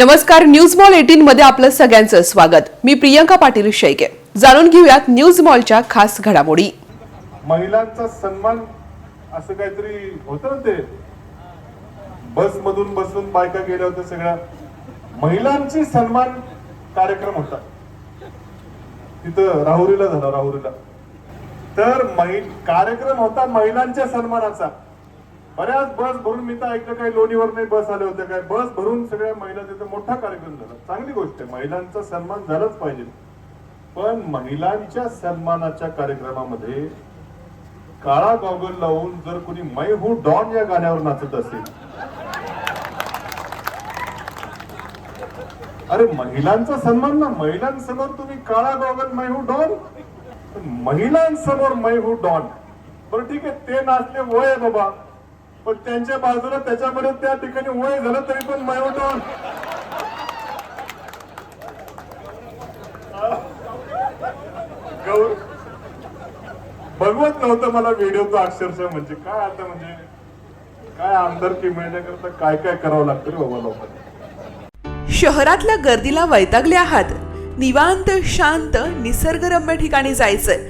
नमस्कार news mall eighteen मध्ये आपलं सगळ्यांचं स्वागत. मी प्रियंका पाटील शेळके. जाणून घेऊयात न्यूज मॉलच्या खास घडामोडी. महिलांचा सन्मान असं काहीतरी होत ना ते? बस मधून बसून बायका गेल्या होत्या सगळ्या. महिलांची सन्मान कार्यक्रम होता. तिथं राहुरीला झाला राहुरीला. तर महि कार्यक्रम होता महिलांच्या सन्मानाचा. बऱ्याच बस भरून मी तर ऐकलं काही लोणीवर नाही बस आल्या होत्या काय बस भरून सगळ्या महिला तिथं मोठा कार्यक्रम झाला. चांगली गोष्ट आहे महिलांचा सन्मान झालाच पाहिजे. पण महिलांच्या सन्मानाच्या कार्यक्रमामध्ये काळा गॉगल लावून जर कोणी मै हू डॉन या गाण्यावर नाचत असेल. अरे महिलांचा सन्मान ना महिलांसमोर तुम्ही काळा गॉगल मै हू डॉन? महिलांसमोर मै हू डॉन. बरं ठीक आहे ते नाचले वय आहे बाबा. पण त्यांच्या बाजूला त्याच्यामध्ये त्या ठिकाणी वय झालं तरी पण मै गौर बघवत नव्हतं मला व्हिडिओ तो अक्षरशः म्हणजे. काय आता म्हणजे? काय आमदारकी मिळण्याकरता काय काय करावं लागतं रे बाबा लोकांना? शहरातल्या गर्दीला वैतागले आहात. निवांत शांत निसर्गरम्य ठिकाणी जायचंय.